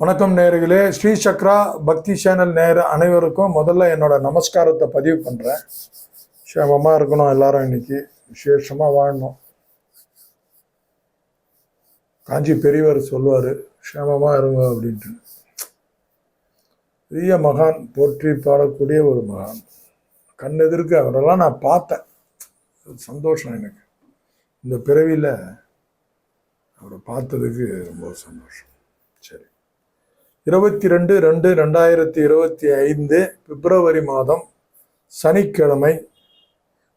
வணக்கம் நேர்களே ஸ்ரீ சக்ரா பக்தி சேனல் நேர அனைவருக்கும் முதல்ல என்னோட நமஸ்காரத்தை பதிவு பண்ணுறேன் சேமமாக இருக்கணும் எல்லாரும் இன்னைக்கு. விசேஷமாக வாழணும். காஞ்சி பெரியவர் சொல்லுவார் சேமமாக இருங்க அப்படின்ட்டு. பெரிய மகான் போற்றி பாடக்கூடிய ஒரு மகான். கண்ணெதிர்க்கு அவரெல்லாம் நான் பார்த்தேன். சந்தோஷம் எனக்கு. இந்த பிறவியில் அவரை பார்த்ததுக்கு ரொம்ப சந்தோஷம். சரி. இருபத்தி ரெண்டு ரெண்டு ரெண்டாயிரத்தி இருபத்தி ஐந்து பிப்ரவரி மாதம் சனிக்கிழமை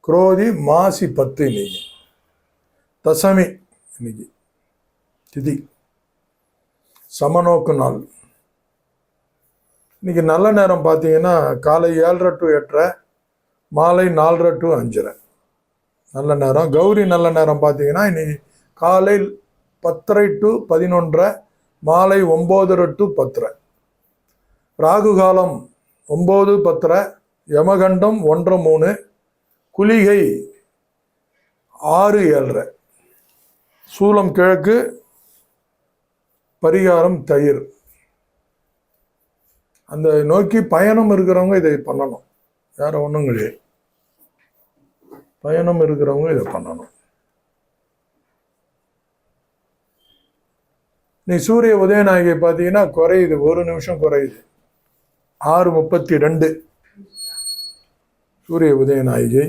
குரோதி மாசி பத்து இன்னைக்கு. தசமி இன்னைக்கு. திதி. சமநோக்கு நாள். இன்னைக்கு நல்ல நேரம் பார்த்தீங்கன்னா காலை ஏழரை டு எட்டரை மாலை நாலரை டு அஞ்சரை. நல்ல நேரம். கௌரி நல்ல நேரம் பார்த்தீங்கன்னா இன்னைக்கு காலை பத்தரை டு பதினொன்றரை மாலை ஒம்போதரை டு பத்தரை. ராகு காலம் ஒம்பது பத்தரை யமகண்டம் ஒன்றரை மூணு குளிகை ஆறு ஏழரை. சூலம் கிழக்கு பரிகாரம் தயிர். அந்த நோக்கி பயணம் இருக்கிறவங்க இதை பண்ணணும். வேற ஒன்றும் கிடையாது பயணம் இருக்கிறவங்க இதை பண்ணணும். நீ சூரிய உதயநாயகி பார்த்தீங்கன்னா குறையுது. ஒரு நிமிஷம் குறையுது. ஆறு முப்பத்தி ரெண்டு சூரிய உதயநாயகி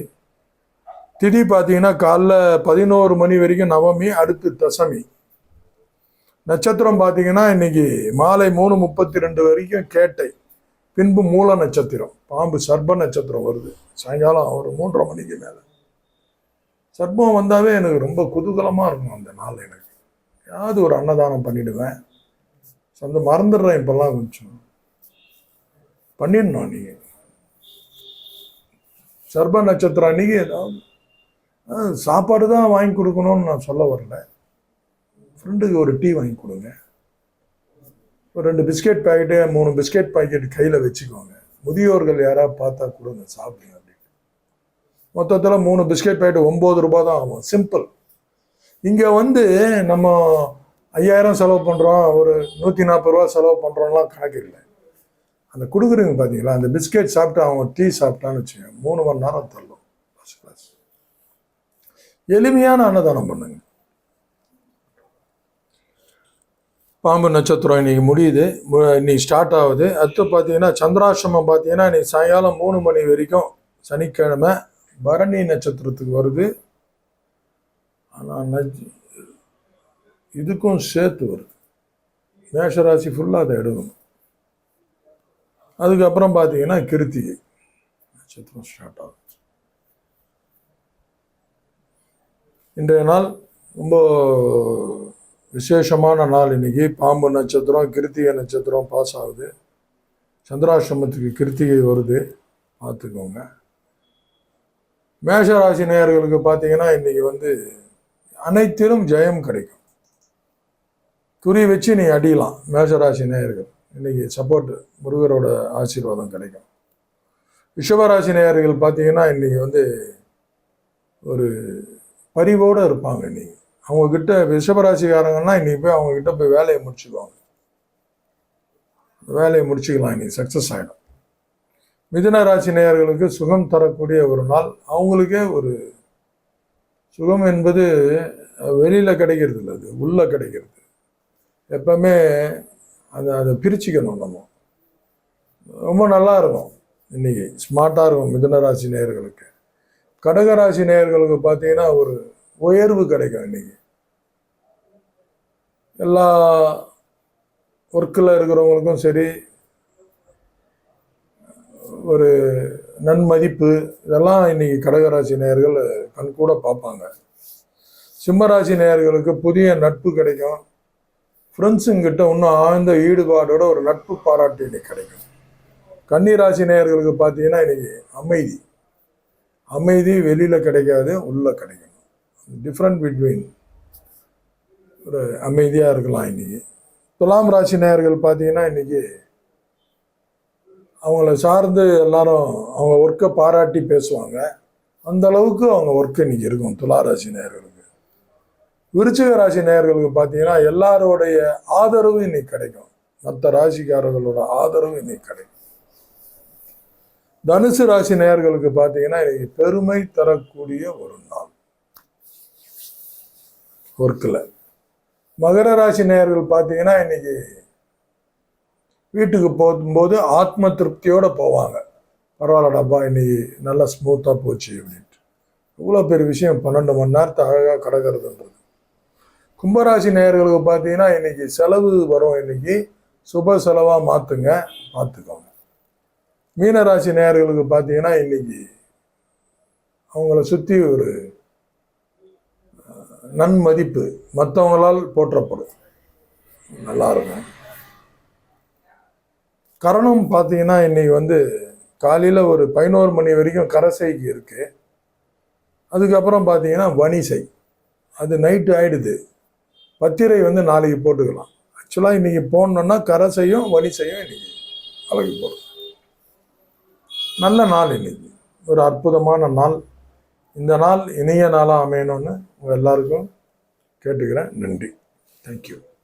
திதி பார்த்தீங்கன்னா காலைல பதினோரு மணி வரைக்கும் நவமி அடுத்து தசமி. நட்சத்திரம் பார்த்தீங்கன்னா இன்னைக்கு மாலை மூணு முப்பத்தி ரெண்டு வரைக்கும் கேட்டை. பின்பு மூல நட்சத்திரம். பாம்பு சர்ப நட்சத்திரம் வருது. சாயங்காலம் ஒரு மூன்றரை மணிக்கு மேலே. சர்பம் வந்தாவே எனக்கு ரொம்ப குதூகலமாக இருக்கும் அந்த நாள் எனக்கு. ஏதாவது ஒரு அன்னதானம் பண்ணிடுவேன். சொந்த மறந்துடுறேன் இப்போல்லாம் கொஞ்சம். பண்ணிடணும் நீங்கள் சர்ப நட்சத்திரம் அன்றைக்கி ஏதாவது சாப்பாடு தான் வாங்கி கொடுக்கணும்னு நான் சொல்ல வரல. ஃப்ரெண்டுக்கு ஒரு டீ வாங்கி கொடுங்க. ஒரு ரெண்டு பிஸ்கெட் பேக்கெட்டு மூணு பிஸ்கெட் பாக்கெட் கையில் வச்சுக்கோங்க. முதியோர்கள் யாராவது பார்த்தா கொடுங்க சாப்பிடுங்க அப்படின்ட்டு மொத்தத்தில் மூணு பிஸ்கெட் பாக்கெட் ஒம்பது ரூபாய் தான் ஆகும். சிம்பிள் இங்கே வந்து நம்ம ஐயாயிரம் செலவு பண்ணுறோம் ஒரு நூற்றி நாற்பது ரூபா செலவு பண்ணுறோம்லாம் கணக்கு இல்லை. அந்த கொடுக்குறீங்க பார்த்தீங்களா அந்த பிஸ்கெட் சாப்பிட்டு அவங்க டீ சாப்பிட்டான்னு வச்சுக்கோங்க மூணு மணி நேரம் தள்ளும். ஃபஸ்ட் கிளாஸ் எளிமையான அன்னதானம் பண்ணுங்க. பாம்பு நட்சத்திரம் இன்னைக்கு முடியுது இன்னைக்கு ஸ்டார்ட் ஆகுது. அடுத்து பார்த்தீங்கன்னா சந்திராசிரமம் பார்த்தீங்கன்னா இன்னைக்கு சாயங்காலம் மூணு மணி வரைக்கும் சனிக்கிழமை பரணி நட்சத்திரத்துக்கு வருது. ஆனால் நஜ் இதுக்கும் சேர்த்து வருது. மேஷராசி ஃபுல்லாக அதை எடுக்கணும். அதுக்கப்புறம் பார்த்தீங்கன்னா கிருத்திகை. நட்சத்திரம் ஸ்டார்ட் ஆகும் இன்றைய நாள் ரொம்ப விசேஷமான நாள் இன்னைக்கு. பாம்பு நட்சத்திரம் கிருத்திகை நட்சத்திரம் பாஸ் ஆகுது. சந்திராசிரமத்துக்கு கிருத்திகை வருது. பார்த்துக்கோங்க. மேஷராசி நேயர்களுக்கு பார்த்தீங்கன்னா இன்றைக்கி வந்து அனைத்திலும் ஜெயம் கிடைக்கும். குறி வச்சு நீ அடியலாம். மேஷராசி நேயர்கள். இன்னைக்கு சப்போர்ட் முருகரோட ஆசீர்வாதம் கிடைக்கும். ரிஷபராசி நேயர்கள் பார்த்தீங்கன்னா இன்னைக்கு வந்து ஒரு பரிவோடு இருப்பாங்க இன்னைக்கு. அவங்கக்கிட்ட ரிஷபராசிக்காரங்கன்னா இன்னைக்கு போய் அவங்கக்கிட்ட போய் வேலையை முடிச்சுக்குவாங்க. வேலையை முடிச்சுக்கலாம். இன்னைக்கு சக்ஸஸ் ஆகிடும் மிதுன ராசி நேயர்களுக்கு சுகம் தரக்கூடிய ஒரு நாள். அவங்களுக்கே ஒரு சுகம் என்பது வெளியில் கிடைக்கிறது இல்லை அது உள்ளே கிடைக்கிறது. எப்பவுமே அதை அதை பிரிச்சுக்கணும் நம்ம. ரொம்ப நல்லா இருக்கும் இன்னைக்கு. ஸ்மார்ட்டாக இருக்கும் மிதன ராசி நேயர்களுக்கு. கடகராசி நேயர்களுக்கு பார்த்தீங்கன்னா ஒரு உயர்வு கிடைக்கும் இன்றைக்கி எல்லா ஒர்க்கில் இருக்கிறவங்களுக்கும் சரி ஒரு நன்மதிப்பு இதெல்லாம் இன்னைக்கு கடகராசி நேயர்கள் கண்கூட பார்ப்பாங்க. சிம்மராசி நேயர்களுக்கு புதிய நட்பு கிடைக்கும். ஃப்ரெண்ட்ஸுங்கிட்ட இன்னும் ஆழ்ந்த ஈடுபாடோட ஒரு நட்பு பாராட்டு இன்னைக்கு கிடைக்கும். கன்னிராசி நேயர்களுக்கு பார்த்தீங்கன்னா இன்னைக்கு அமைதி. அமைதி வெளியில் கிடைக்காது உள்ளே கிடைக்கும் டிஃப்ரெண்ட் பிட்வீன் ஒரு அமைதியாக இருக்கலாம் இன்னைக்கு. துலாம் ராசி நேயர்கள் பார்த்தீங்கன்னா இன்னைக்கு அவங்கள சார்ந்து எல்லாரும் அவங்க ஒர்க்கை பாராட்டி பேசுவாங்க. அந்த அளவுக்கு அவங்க ஒர்க் இன்னைக்கு இருக்கும். துளாராசி நேர்களுக்கு விருச்சிக ராசி நேர்களுக்கு பார்த்தீங்கன்னா எல்லாரோடைய ஆதரவும் இன்னைக்கு கிடைக்கும். மற்ற ராசிக்காரர்களோட ஆதரவும் இன்னைக்கு கிடைக்கும். தனுசு ராசி நேர்களுக்கு பார்த்தீங்கன்னா இன்னைக்கு பெருமை தரக்கூடிய ஒரு நாள். ஒர்க்கில் மகர ராசி நேயர்கள் பார்த்தீங்கன்னா இன்னைக்கு வீட்டுக்கு போகும்போது ஆத்ம திருப்தியோடு போவாங்க. பரவாயில்லடாப்பா இன்னைக்கு நல்லா ஸ்மூத்தாக போச்சு அப்படின்ட்டு. இவ்வளோ பெரிய விஷயம் பன்னெண்டு மணி நேரத்தை அழகாக கடக்கிறதுன்றது. கும்பராசி நேயர்களுக்கு பார்த்தீங்கன்னா இன்னைக்கு செலவு வரும். இன்னைக்கு சுப செலவாக மாற்றுங்க பார்த்துக்கோங்க மீனராசி நேயர்களுக்கு பார்த்தீங்கன்னா இன்னைக்கு அவங்கள சுற்றி ஒரு நன்மதிப்பு மற்றவங்களால் போற்றப்படும். நல்லா இருக்கும். கரணம் பார்த்தீங்கன்னா இன்னைக்கு வந்து காலையில் ஒரு பதினோரு மணி வரைக்கும் கரசைக்கு இருக்கு. அதுக்கப்புறம் பார்த்தீங்கன்னா வணிசை. அது நைட்டு ஆயிடுது. பத்திரை வந்து நாளைக்கு போட்டுக்கலாம். ஆக்சுவலாக இன்றைக்கி போடணுன்னா கரசையும் வணிசையும் இன்னைக்கு அழகு போடும் நல்ல நாள் இன்னைக்கு. ஒரு அற்புதமான நாள். இந்த நாள் இனிய நாளாக அமையணும்னு உங்கள் எல்லாருக்கும் கேட்டுக்கிறேன். நன்றி. தேங்க்யூ